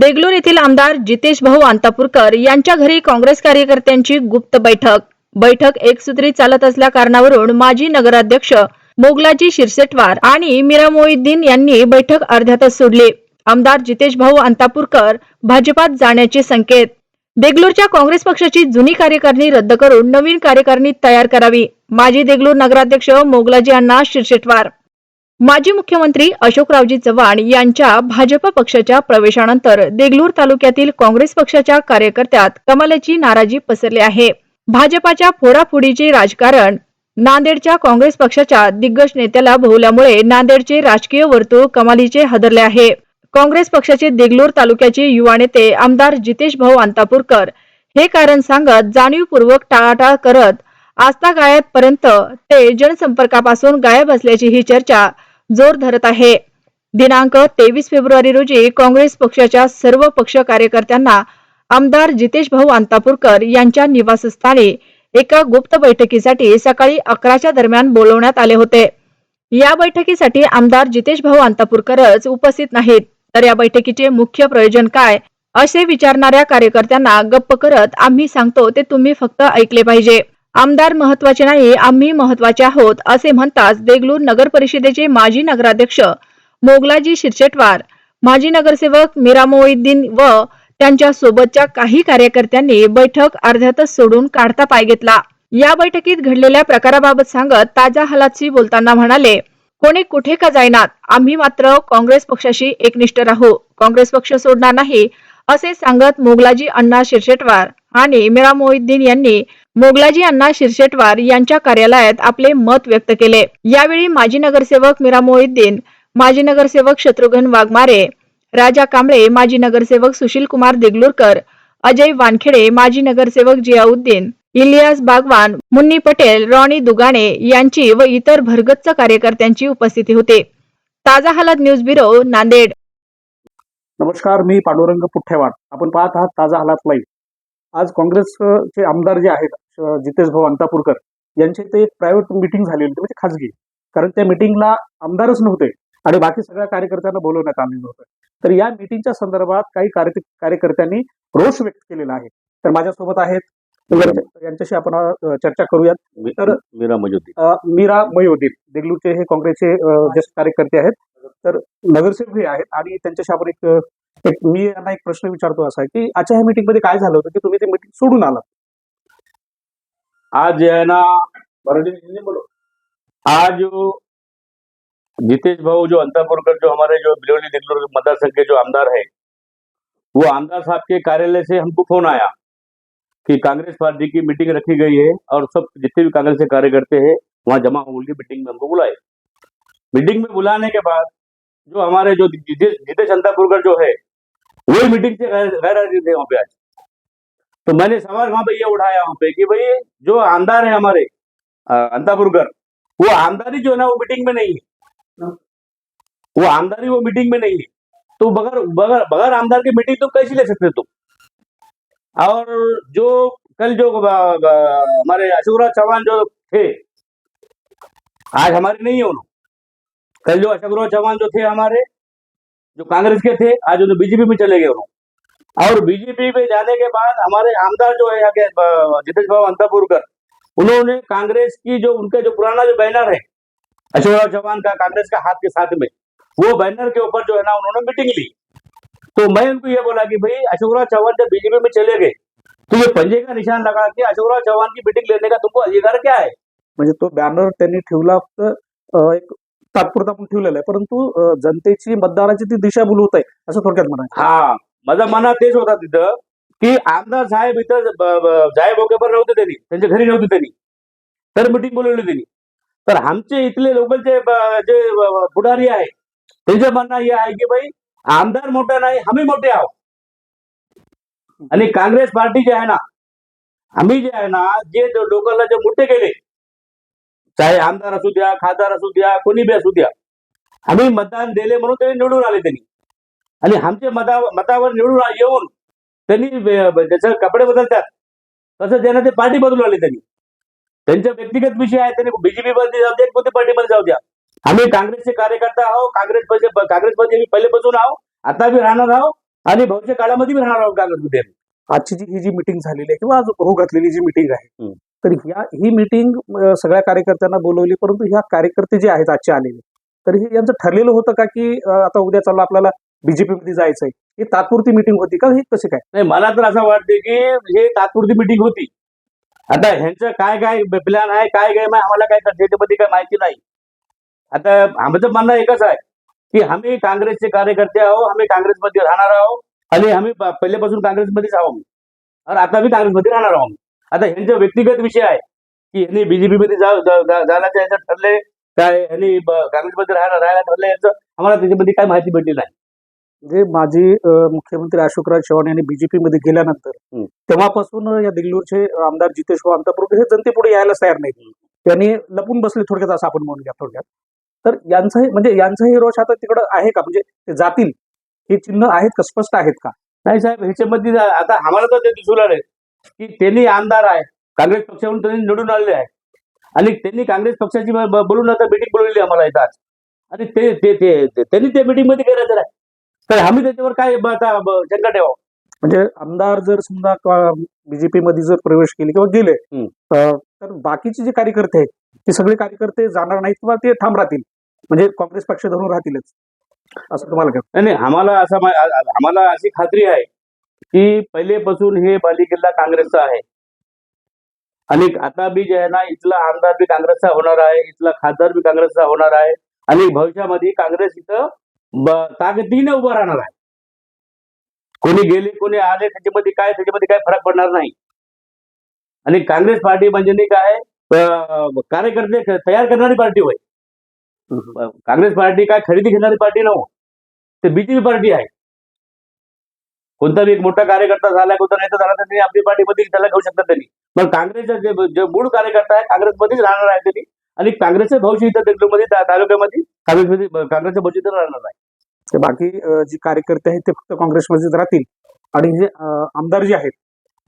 देगलूर येथील आमदार जितेश भाऊ अंतापूरकर यांच्या घरी काँग्रेस कार्यकर्त्यांची गुप्त बैठक. बैठक एकसूत्री चालत असल्या कारणावरून माजी नगराध्यक्ष मोगलाजी शिरसेटवार आणि मीरा मोहिद्दीन यांनी बैठक अर्ध्यातच सोडली. आमदार जितेश भाऊ अंतापूरकर भाजपात जाण्याचे संकेत. देगलूरच्या काँग्रेस पक्षाची जुनी कार्यकारिणी रद्द करून नवीन कार्यकारिणी तयार करावी. माजी देगलूर नगराध्यक्ष मोगलाजी अण्णा शिरसेटवार माजी मुख्यमंत्री अशोकरावजी चव्हाण यांच्या भाजप पक्षाच्या प्रवेशानंतर देगलूर तालुक्यातील काँग्रेस पक्षाच्या कार्यकर्त्यात कमलाची नाराजी पसरली आहे. भाजपाच्या फोडाफोडीचे राजकारण नांदेडच्या काँग्रेस पक्षाच्या दिग्गज नेत्याला भोवल्यामुळे नांदेडचे राजकीय वर्तुळ कमालीचे हदरले आहे. काँग्रेस पक्षाचे देगलूर तालुक्याचे युवा नेते आमदार जितेश भाऊ अंतापूरकर हे कारण सांगत जाणीवपूर्वक टाळाटाळ करत आस्था गायबपर्यंत ते जनसंपर्कापासून गायब असल्याची ही चर्चा जोर धरत आहे. दिनांक तेवीस फेब्रुवारी रोजी काँग्रेस पक्षाच्या सर्व पक्ष कार्यकर्त्यांना आमदार जितेश भाऊ अंतापूरकर यांच्या निवासस्थानी एका गुप्त बैठकीसाठी सकाळी अकराच्या दरम्यान बोलवण्यात आले होते. या बैठकीसाठी आमदार जितेश भाऊ अंतापूरकरच उपस्थित नाहीत. तर या बैठकीचे मुख्य प्रयोजन काय? असे विचारणाऱ्या कार्यकर्त्यांना गप्प करत आम्ही सांगतो ते तुम्ही फक्त ऐकले पाहिजे. आमदार महत्त्वाचे नाही आम्ही महत्त्वाचे आहोत असे म्हणताच देगलूर नगर परिषदेचे माजी नगराध्यक्ष मोगलाजी शिरशेटवार माजी नगरसेवक मीरा मोईद्दीन व त्यांच्या सोबतच्या काही कार्यकर्त्यांनी बैठक अर्ध्यातच सोडून काढता पाय घेतला. या बैठकीत घडलेल्या प्रकाराबाबत सांगत ताजा हालातशी बोलताना म्हणाले कोणी कुठे का जाईनात? आम्ही मात्र काँग्रेस पक्षाशी एकनिष्ठ राहू. काँग्रेस पक्ष सोडणार नाही असे सांगत मोगलाजी अण्णा शिरशेटवार आणि मीरा मोहिद्दीन यांनी मोगलाजी अण्णा शिरशेटवार यांच्या कार्यालयात आपले मत व्यक्त केले. यावेळी माजी नगरसेवक मीरा मोहिद्दीन माजी नगरसेवक शत्रुघ्न वाघमारे राजा कांबळे माजी नगरसेवक सुशील कुमार देगलूरकर अजय वानखेडे माजी नगरसेवक जियाउद्दीन इलियास बागवान मुन्नी पटेल रॉनी दुगाणे यांची व इतर भरगच्च कार्यकर्त्यांची उपस्थिती होती. ताजा हालत न्यूज ब्युरो नांदेड. नमस्कार मी पांडुरंग पुठ्ठेवाड आपण पाहत आहात ताजा हालात लाईव्ह आज काँग्रेसचे आमदार जे आहेत जितेश भाऊ अंतापूरकर यांची ते एक प्रायव्हेट मिटिंग झाली होती म्हणजे खाजगी कारण त्या मिटिंगला आमदारच नव्हते आणि बाकी सगळ्या कार्यकर्त्यांना बोलवण्यात आलेलं होतं. तर या मिटिंगच्या संदर्भात काही कार्य कार्यकर्त्यांनी रोष व्यक्त केलेला आहे. तर माझ्यासोबत आहेत यांच्या- यांच्याशी आपण चर्चा करूयात. तर मीरा अ, मीरा मयोदीन देगलूरचे हे काँग्रेसचे ज्येष्ठ कार्यकर्ते आहेत. तर नगरसेवक हे आहेत आणि त्यांच्याशी आपण एक मी यांना एक प्रश्न विचारतो असा की आजच्या ह्या मीटिंगमध्ये काय झालं होतं की तुम्ही ते मीटिंग सोडून आलात? आज है ना, मराठी हिंदी बोलो। आज जितेश भाऊ, जो अंतापुरकर, जो हमारे जो बिलोली देगलूर मतदार संघ के जो आमदार है, वो आमदार साहब के कार्यालय से हमको फ़ोन आया कि कांग्रेस पार्टी की मीटिंग रखी गई है और सब जितने भी कांग्रेस के कार्यकर्ते हैं, वहाँ जमा हो के मीटिंग में हमको बुलाए। मीटिंग में बुलाने के बाद जो हमारे जो जितेश जितेश अंतापुरकर जो है, वही मीटिंग से गैर हाजिर थे पे आज। तो मैंने सवाल वहाँ पे ये उठाया वहाँ पे कि भाई, जो आमदार है हमारे अंतापुरकर वो आमदारी जो है ना, वो मीटिंग में नहीं है। वो आमदारी वो मीटिंग में नहीं है। तो बगैर बगैर बगैर आमदार की मीटिंग तुम कैसे ले सकते तुम? और जो, कल जो हमारे अशोकराज चौहान जो थे, आज हमारे नहीं है उन्होंने कल जो अशोकराज चौहान जो थे हमारे, जो कांग्रेस के थे, आज उन्हें बीजेपी में चले गए उन्होंने और बीजेपी में जाने के बाद हमारे आमदार जो है यहाँ के जितेश बाबू अंतापुरकर उन्होंने कांग्रेस की जो उनका जो पुराना जो बैनर है अशोकराव चौहान का कांग्रेस का हाथ के साथ में वो बैनर के ऊपर जो है ना उन्होंने मीटिंग ली। तो मैं उनको ये बोला कि भाई अशोकराव चौहान जब बीजेपी में चले गए तो ये पंजे का निशान लगा के अशोकराव चौहान की मीटिंग लेने का तुमको अधिकार क्या है? म्हणजे तो बॅनर त्यांनी ठेवला एक तात्पुरता पण ठेवलेला आहे. परंतु जनतेची मतदाराची ती दिशाभूल होत आहे असं थोडक्यात म्हणायचं हा. माझा मनात तेच होता तिथं की आमदार साहेब इथं साहेब ओकेपर नव्हते त्यांनी त्यांच्या घरी नव्हते त्यांनी. तर मिटिंग बोलवली त्यांनी. तर आमचे इथले लोकलचे जे पुढारी आहे त्यांचं म्हणणं हे आहे की भाई आमदार मोठा नाही आम्ही मोठे आहोत. आणि काँग्रेस पार्टी जे आहे ना आम्ही जे आहे ना जे लोकांना जे मोठे केले चाहे आमदार असू द्या खासदार असू द्या कोणी बी असू द्या आम्ही मतदान दिले म्हणून ते निवडून आले त्यांनी. आणि आमच्या मता मतावर निवडून येऊन त्यांनी त्याचे कपडे बदलतात तसं त्यांना ते पार्टी बदलून आली त्यांनी. त्यांचा व्यक्तिगत विषय आहे त्यांनी बीजेपी मध्ये जाऊ द्या कोणत्या पार्टीमध्ये जाऊ द्या. आम्ही काँग्रेसचे कार्यकर्ता आहो काँग्रेस काँग्रेसमध्ये मी पहिलेपासून आहो आता बी राहणार आहो आणि भविष्य काळामध्ये बी राहणार आहोत काँग्रेसमध्ये आजची जी ही जी मिटिंग झालेली आहे किंवा आज होऊ घातलेली जी मिटिंग आहे. तर ह्या ही मिटिंग सगळ्या कार्यकर्त्यांना बोलवली परंतु ह्या कार्यकर्ते जे आहेत आजचे आलेले तर हे यांचं ठरलेलं होतं का की आता उद्या चालू आपल्याला बीजेपी मध्ये जायचंय. ही तात्पुरती मिटिंग होती का? हे कसे काय? नाही मला तर असं वाटते की हे तात्पुरती मिटिंग होती. आता ह्यांचं काय काय प्लॅन आहे काय काय आम्हाला काय त्याच्यामध्ये काय माहिती नाही. आता आमचं म्हणणं एकच आहे की आम्ही काँग्रेसचे कार्यकर्ते आहो आम्ही काँग्रेसमध्ये राहणार आहोत. आणि आम्ही पहिल्यापासून काँग्रेसमध्येच आहो आम्ही. आणि आता आम्ही काँग्रेसमध्ये राहणार आहोत आता ह्यांचा व्यक्तिगत विषय आहे की यांनी बीजेपी मध्ये जा- जाण्याचं याचं ठरले काय यांनी काँग्रेसमध्ये राहायला राहायला ठरले याचं आम्हाला त्याच्यामध्ये काय माहिती भेटली नाही. जे माजी मुख्यमंत्री अशोकराज चव्हाण यांनी बीजेपी मध्ये गेल्यानंतर. तेव्हापासून या देगलूरचे आमदार जितेश अंतपूर हे जनतेपुढे यायला तयार नाहीत. त्यांनी लपून बसले थोडक्यात असं आपण म्हणूया थोडक्यात. तर यांचाही म्हणजे यांचाही रोष आता तिकडं आहे का? म्हणजे ते जातील? हे चिन्ह आहेत का? स्पष्ट आहेत का? नाही साहेब ह्याच्यामध्ये आता आम्हाला तर ते दिसू लागले की त्यांनी आमदार आहे काँग्रेस पक्षाकडून त्यांनी निवडून आलेले आहे. आणि त्यांनी काँग्रेस पक्षाची बोलून आता मिटिंग बोलवली आम्हाला इथं आज. आणि ते ते ते ते- त्यांनी त्या मिटिंगमध्ये करायचं आहे. तर आम्ही त्याच्यावर काय शंका ठेवा म्हणजे आमदार जर समजा बीजेपी मध्ये जर प्रवेश केले किंवा गेले तर बाकीचे जे कार्यकर्ते आहेत ते सगळे कार्यकर्ते जाणार नाहीत किंवा ते ठाम राहतील. म्हणजे काँग्रेस पक्ष धरून राहतीलच. असं तुम्हाला काय? नाही आम्हाला असं आम्हाला अशी खात्री आहे की पहिलेपासून हे बालिकिल्ला काँग्रेसचा आहे. आणि आता बी जे आहे ना इथला आमदार बी काँग्रेसचा होणार आहे इथला खासदार बी काँग्रेसचा होणार आहे. आणि भविष्यामध्ये काँग्रेस इथं ताकदीने उभं राहणार आहे. कोणी गेले कोणी आले त्याच्यामध्ये काय त्याच्यामध्ये काय फरक पडणार नाही. आणि काँग्रेस पार्टी म्हणजे नाही काय कार्यकर्ते तयार करणारी पार्टी होय. काँग्रेस पार्टी काय खरेदी घेणारी पार्टी नव्ह ते बीजेपी पार्टी आहे. कोणता बी एक मोठा कार्यकर्ता झाला कोणता नेता झाला तर त्यांनी आपली पार्टीमध्ये त्याला घेऊ शकतात त्यांनी. पण काँग्रेसचा जे जे मूळ कार्यकर्ता आहे काँग्रेसमध्येच राहणार आहे त्यांनी. आणि काँग्रेसचं भविष्य इथं देगलूरमध्ये ता- तालुक्यामध्ये काँग्रेसमध्ये काँग्रेसचं भविष्य इथं राहणार आहे ते बाकी जे कार्यकर्ते आहेत ते फक्त काँग्रेसमध्येच राहतील. आणि जे आमदार जे आहेत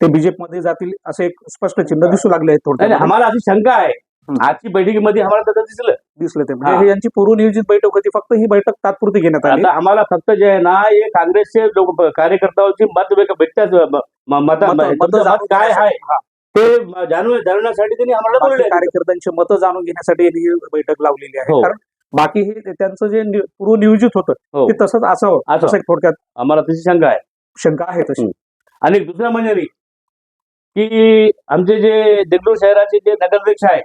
ते बीजेपी मध्ये जातील असे एक स्पष्ट चिन्ह दिसू लागले आहेत नाही, थोडक्यात आम्हाला अशी शंका आहे. आजची बैठकीमध्ये आम्हाला तसं दिसलं. दिसले ते. म्हणजे यांची पूर्वनियोजित बैठक होती फक्त ही बैठक तात्पुरती घेण्यात आली. आम्हाला फक्त जे आहे ना हे काँग्रेसचे लोक कार्यकर्त्यांची मत म- मत काय आहे. ते जाणून जाणण्यासाठी त्यांनी आम्हाला बोलले कार्यकर्त्यांची मतं जाणून घेण्यासाठी यांनी ही बैठक लावलेली आहे. हो. कारण बाकी हे त्यांचं जे पूर्वनियोजित होतं हो. ते तसंच असावं. असं. थोडक्यात आम्हाला तशी शंका आहे. शंका आहे तशी. आणि दुसरं म्हणजे की आमचे जे देगलूर शहराचे जे नगराध्यक्ष आहे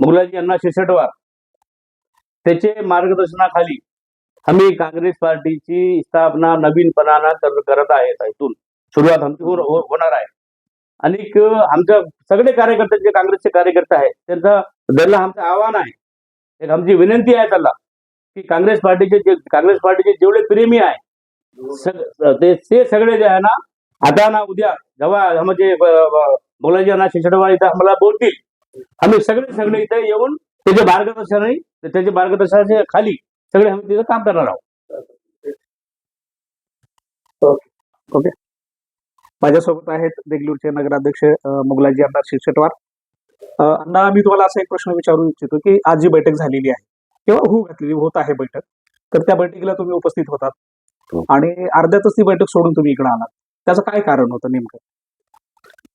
मुगलाजी अण्णा शिरसटवार त्याचे मार्गदर्शनाखाली आम्ही काँग्रेस पार्टीची स्थापना नवीनपणानं कर- करत आहेत इथून. सुरुवात आमची हो- होणार आहे. आणि आमच्या सगळे कार्यकर्ते जे काँग्रेसचे कार्यकर्ते आहेत त्यांचा त्यांना आमचं आव्हान आहे. एक आमची विनंती आहे त्याला की काँग्रेस पार्टीचे जे काँग्रेस पार्टीचे जेवढे प्रेमी आहे ते सगळे जे आहे ना आता ना उद्या जेव्हा म्हणजे बोलायचे ना शिक्षणवा इथं आम्हाला बोलतील आम्ही सगळे सगळे इथे येऊन त्याचे मार्गदर्शन त्याच्या मार्गदर्शनाच्या खाली सगळे आम्ही तिथं काम करणार आहोत. ओके. माझ्यासोबत आहेत देगलूरचे नगराध्यक्ष मुगलाजी आमदार शिरसटवार अं, अण्णा मी तुम्हाला असा एक प्रश्न विचारू इच्छितो की आज जी बैठक झालेली आहे किंवा होऊ घातलेली होत आहे बैठक तर त्या बैठकीला तुम्ही उपस्थित होतात. हो. आणि अर्ध्यातच ती बैठक सोडून तुम्ही इकडे आलात. त्याचं काय कारण होतं नेमकं?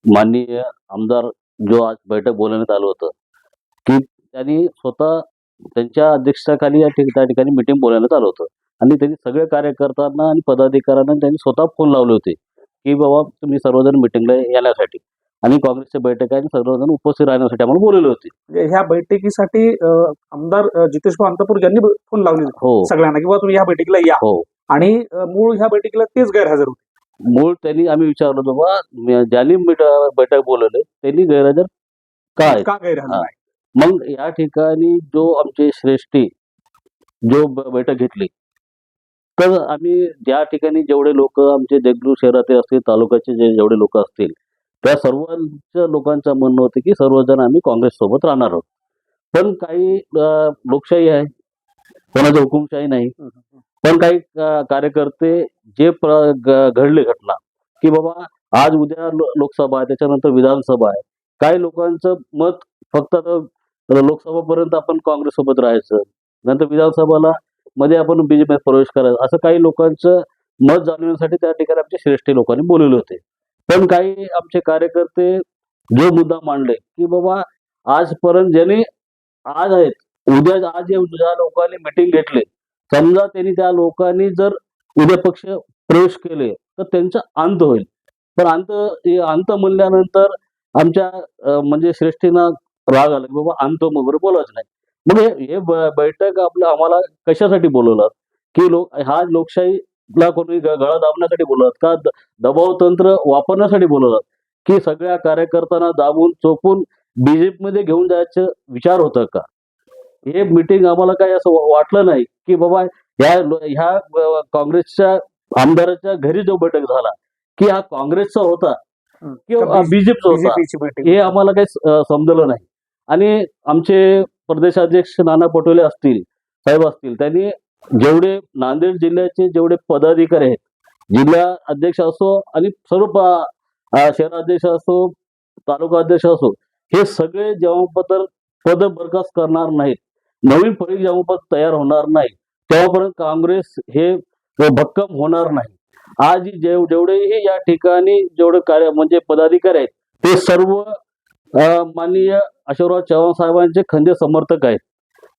माननीय आमदार जो आज बैठक बोलवण्यात आलं होतं की त्यांनी स्वतः त्यांच्या अध्यक्षतेखाली या ठिकाणी मिटिंग बोलवण्यात आलं होतं. आणि त्यांनी सगळ्या कार्यकर्त्यांना आणि पदाधिकाऱ्यांना त्यांनी स्वतः फोन लावले होते. की बाबा तुम्ही सर्वजण मिटिंगला येण्यासाठी. आणि काँग्रेसच्या बैठक आणि सर्वजण उपस्थित राहण्यासाठी आम्हाला बोलवले होते. म्हणजे ह्या बैठकीसाठी अं, आमदार अं, जितेश भाऊ अंतपूर यांनी फोन लावले हो. सगळ्यांना किंवा तुम्ही ह्या बैठकीला या. हो. आणि अं, मूळ ह्या बैठकीला तेच गैरहजर होते. मूळ त्यांनी आम्ही विचारलं होतं बा म- ज्यांनी मिट- बैठक बोलवले त्यांनी गैरहजर काय का गैरहजर हा. आहे मग या ठिकाणी जो आमचे श्रेष्ठी जो ब- बैठक घेतली तर आम्ही ज्या ठिकाणी जेवढे लोक आमचे देगलूर शहरातील असतील तालुक्याचे जे जेवढे लोक असतील त्या सर्वांच्या लोकांचं म्हणणं होतं की सर्वजण आम्ही काँग्रेस सोबत राहणार आहोत. पण काही लोकशाही आहे. कोणाची हुकुमशाही नाही. पण काही कार्यकर्ते जे प्र- घडले घटना की बाबा आज उद्या लोकसभा आहे त्याच्यानंतर विधानसभा आहे काही लोकांचं मत फक्त आता लोकसभापर्यंत आपण काँग्रेस सोबत राहायचं नंतर विधानसभाला मध्ये आपण बीजेपी प्रवेश करायचा. असं काही लोकांचं मत जाणवण्यासाठी त्या ठिकाणी आमच्या श्रेष्ठी लोकांनी बोलवले होते. पण काही आमचे कार्यकर्ते जो मुद्दा मांडले की बाबा आजपर्यंत ज्यांनी आज आहेत उद्या आज जे- ज्या लोकांनी मिटिंग घेतली समजा त्यांनी त्या लोकांनी जर उद्या पक्ष प्रवेश केले तर त्यांचा अंत होईल. पण अंत अंत म्हणल्यानंतर आमच्या म्हणजे श्रेष्ठींना राग आला की बाबा अंत वगैरे बोलायचं नाही. मग हे- हे बैठक आपलं आम्हाला कशासाठी बोलवलं? की लोक हा लोकशाहीला कोणी गळा दाबण्यासाठी बोलवत का दबाव तंत्र वापरण्यासाठी बोलवलं? की सगळ्या कार्यकर्त्यांना दाबून चोपून बीजेपी मध्ये घेऊन जायचं विचार होतं का? हे मिटिंग आम्हाला काही असं वाटलं नाही की बाबा ह्या ह्या काँग्रेसच्या आमदाराच्या घरी जो बैठक झाला की हा काँग्रेसचा होता किंवा बीजेपीचा होता हे आम्हाला काही समजलं नाही. आणि आमचे प्रदेशाध्यक्ष नाना पटोले असतील साहेब असतील त्यांनी जेवढे नांदेड जिल्ह्याचे जेवढे पदाधिकारी आहेत जिल्हा अध्यक्ष असो आणि सर्व शहराध्यक्ष असो तालुका अध्यक्ष असो हे सगळे जेव्हापत्र पद बरखास्त करणार नाहीत नवीन फळी जेव्हा तयार होणार नाही तेव्हापर्यंत काँग्रेस हे भक्कम होणार नाही. आज जेव जेवढेही या ठिकाणी जेवढे कार्य म्हणजे पदाधिकारी आहेत ते सर्व माननीय अशोकराव चव्हाण साहेबांचे खंदे समर्थक आहेत.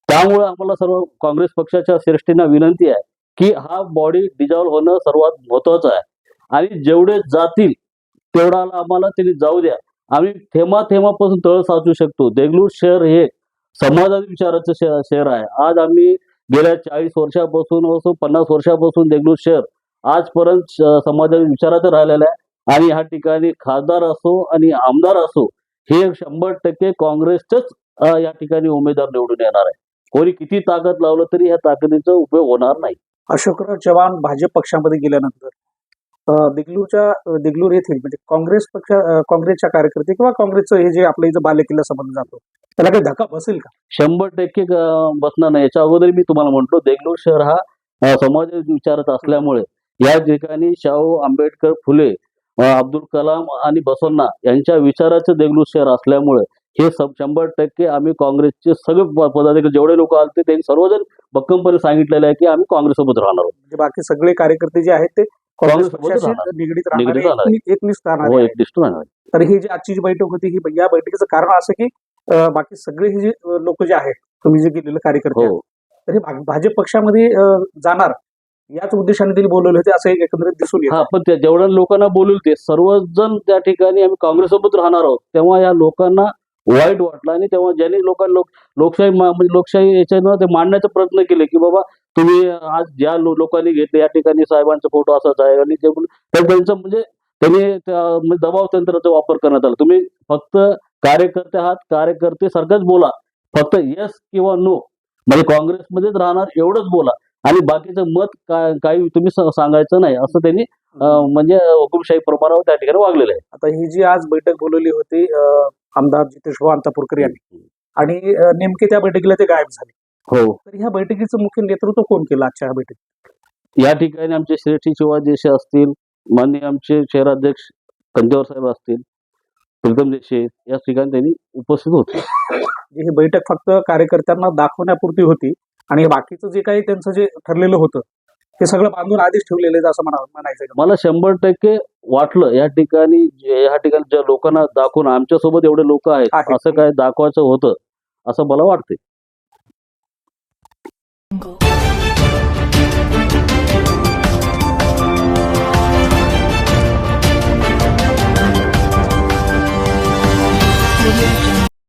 त्यामुळे आम्हाला सर्व काँग्रेस पक्षाच्या श्रेष्ठींना विनंती आहे की हा बॉडी डिझॉल्व्ह होणं सर्वात महत्वाचं आहे. आणि जेवढे जातील तेवढा आम्हाला त्यांनी जाऊ द्या. आम्ही थेमा थेमापासून तळ साचू शकतो. देगलूर शहर हे समाजाच्या विचाराचं शहर शहर आहे. आज आम्ही गेल्या चाळीस वर्षापासून असो पन्नास वर्षापासून देगलूर शहर आजपर्यंत श- विचाराचं राहिलेलं आहे. आणि ह्या ठिकाणी खासदार असो आणि आमदार असो हे शंभर टक्के काँग्रेसचेच अं, या ठिकाणी उमेदवार निवडून येणार आहे. कोणी किती ताकद लावलं तरी ह्या ताकदीचा उपयोग होणार नाही. अशोकराव चव्हाण भाजप पक्षामध्ये गेल्यानंतर देगलूरच्या देगलूर येथील म्हणजे काँग्रेस पक्ष काँग्रेसच्या कार्यकर्ते किंवा काँग्रेसचं हे जे आपलं इथं बालेकिल्ला समजलं जातो त्याला काही धक्का बसेल का? शंभर टक्के बसणार नाही. याच्या अगोदर मी तुम्हाला म्हटलो देगलूर शहर हा समाज विचारत असल्यामुळे या ठिकाणी शाहू आंबेडकर फुले अब्दुल कलाम आणि बसवण्णा यांच्या विचाराचं देगलूर शहर असल्यामुळे हे सब शंभर टक्के आम्ही काँग्रेसचे सगळे पदाधिकारी जेवढे लोक आले त्यांनी सर्वजण भक्कमपणे सांगितलेलं आहे की आम्ही काँग्रेससोबत राहणार आहोत. म्हणजे बाकी सगळे कार्यकर्ते जे आहेत ते काँग्रेस. निगडीत राहणारे हो तर ही जी आजची जी बैठक होती ही या बैठकीचं कारण असं की बाकी सगळे हे जे लोक जे आहेत तुम्ही जे गेलेले कार्यकर्ते हो. तर हे भाजप पक्षामध्ये जाणार. याच उद्देशाने त्यांनी बोलवले होते असं एक एकंदरीत दिसून येतं. हा पण त्या जेवढ्या लोकांना बोलून ते सर्वजण त्या ठिकाणी आम्ही काँग्रेससोबत राहणार आहोत. तेव्हा या लोकांना वाईट वाटलं आणि तेव्हा ज्यांनी लोकांना लोक लोकशाही मा- म्हणजे लोकशाही याच्यानं ते मांडण्याचा प्रयत्न केले की बाबा तुम्ही आज ज्या लो- लोकांनी घेतले या ठिकाणी साहेबांचा फोटो असाच आहे आणि ते तर त्यांचं म्हणजे त्यांनी त्या- म्हणजे दबाव तंत्राचा वापर करण्यात आला. तुम्ही फक्त कार्यकर्ते आहात कार्यकर्ते सारखंच बोला. फक्त येस किंवा नो म्हणजे काँग्रेसमध्येच राहणार एवढंच बोला. आणि बाकीचं मत काही तुम्ही सांगायचं नाही असं त्यांनी म्हणजे हुकुमशाही प्रमाणावर त्या ठिकाणी वागलेलं आहे. आता ही जी आज बैठक बोलवली होती आमदार जितेश भाऊ अंतापूरकर यांनी आणि नेमके त्या बैठकीला ते गायब झाले. हो. तर ह्या बैठकीचं मुख्य नेतृत्व कोण केलं आजच्या बैठकीत? या ठिकाणी आमचे श्रेष्ठी शिवाजी असतील माननीय आमचे शहराध्यक्ष कंदेवर साहेब असतील प्रीतम देशे या ठिकाणी त्यांनी उपस्थित होते. ही बैठक फक्त कार्यकर्त्यांना दाखवण्यापुरती होती आणि बाकीचं जे काही त्यांचं जे ठरलेलं होतं ते सगळं बांधून आधीच ठेवलेलं आहे असं म्हणा म्हणायचं? मला शंभर टक्के वाटलं या ठिकाणी या ठिकाणी ज्या लोकांना दाखवून आमच्यासोबत एवढे लोक आहेत आहेत. असं काय दाखवायचं होतं असं मला वाटते